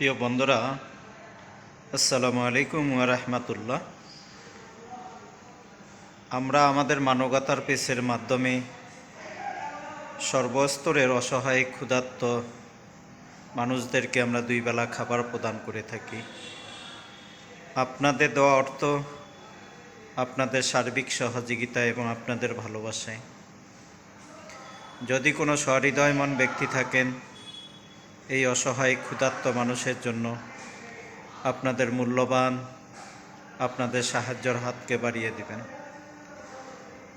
প্রিয় বন্ধুরা, আসসালামু আলাইকুম রাহমাতুল্লাহ। আমরা আমাদের মানবতার পেসের মাধ্যমে সর্বস্তরের অসহায়, ক্ষুধার্ত মানুষদেরকে আমরা দুই বেলা খাবার প্রদান করে থাকি। আপনাদের দেওয়া অর্থ আপনাদের সার্বিক সহযোগিতা এবং আপনাদের ভালোবাসায়। যদি কোনো সহৃদয়মান ব্যক্তি থাকেন এই অসহায়, ক্ষুধার্ত মানুষের জন্য আপনাদের মূল্যবান, আপনাদের সাহায্যর হাতকে বাড়িয়ে দিবেন।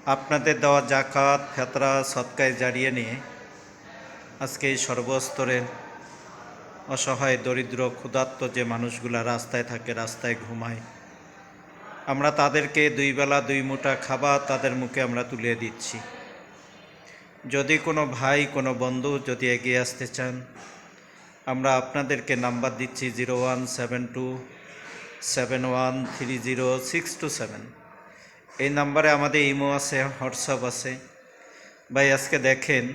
আপনাদের দেওয়া জাকাত ফেতরা, সৎকায় জারিয়ে নিয়ে আজকে এই সর্বস্তরের অসহায়, দরিদ্র, ক্ষুধার্ত যে মানুষগুলা রাস্তায় থাকে, রাস্তায় ঘুমায়, আমরা তাদেরকে দুই বেলা দুই মুঠা খাবার তাদের মুখে আমরা তুলে দিচ্ছি। যদি কোনো ভাই, কোনো বন্ধু যদি এগিয়ে আসতে চান আমরা আপনাদেরকে নাম্বার দিচ্ছি zero one seven two seven one three zero six two seven. এই নাম্বারে আমাদের ইমো আছে, হোয়াটসঅ্যাপ আছে। ভাই, আজকে দেখেন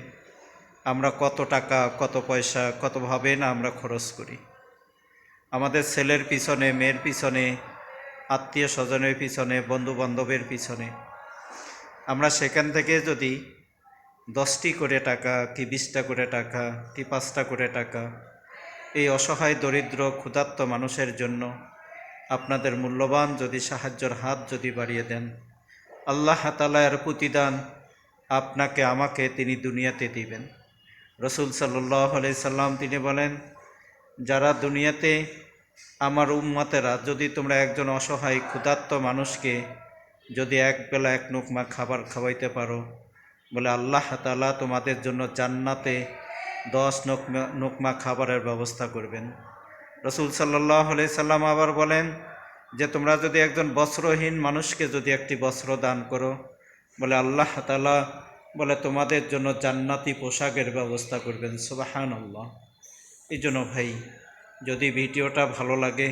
আমরা কত টাকা, কত পয়সা কতভাবে না আমরা খরচ করি। আমাদের ছেলের পিছনে, মেয়ের পিছনে, আত্মীয় স্বজনের পিছনে বন্ধু বান্ধবের পিছনে, আমরা সেখান থেকে যদি দশটি করে টাকা, কি বিশটা করে টাকা, কি পাঁচটা করে টাকা এই অসহায় দরিদ্র, ক্ষুধার্ত মানুষের জন্য আপনাদের মূল্যবান যদি সাহায্যের হাত যদি বাড়িয়ে দেন। আল্লাহ তালার প্রতিদান আপনাকে, আমাকে তিনি দুনিয়াতে দিবেন। রসুল সাল্লাহ সাল্লাম তিনি বলেন, যারা দুনিয়াতে আমার উম্মতেরা, যদি তোমরা একজন অসহায়, ক্ষুধার্ত মানুষকে যদি এক বেলা এক নুকমা খাবার খাওয়াইতে পারো, বলে আল্লাহ তালা তোমাদের জন্য জান্নাতে দশ নোকমা নোকমা খাবারের ব্যবস্থা করবেন। রসুল সাল্লাহ সাল্লাম আবার বলেন যে, তোমরা যদি একজন বস্ত্রহীন মানুষকে যদি একটি বস্ত্র দান করো, বলে আল্লাহ তালা বলে, তোমাদের জন্য জান্নাতি পোশাকের ব্যবস্থা করবেন। সুবাহান আল্লাহ এই জন্য ভাই, যদি ভিডিওটা ভালো লাগে,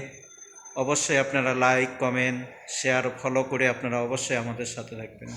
অবশ্যই আপনারা লাইক, কমেন্ট, শেয়ার, ফলো করে আপনারা অবশ্যই আমাদের সাথে থাকবেন।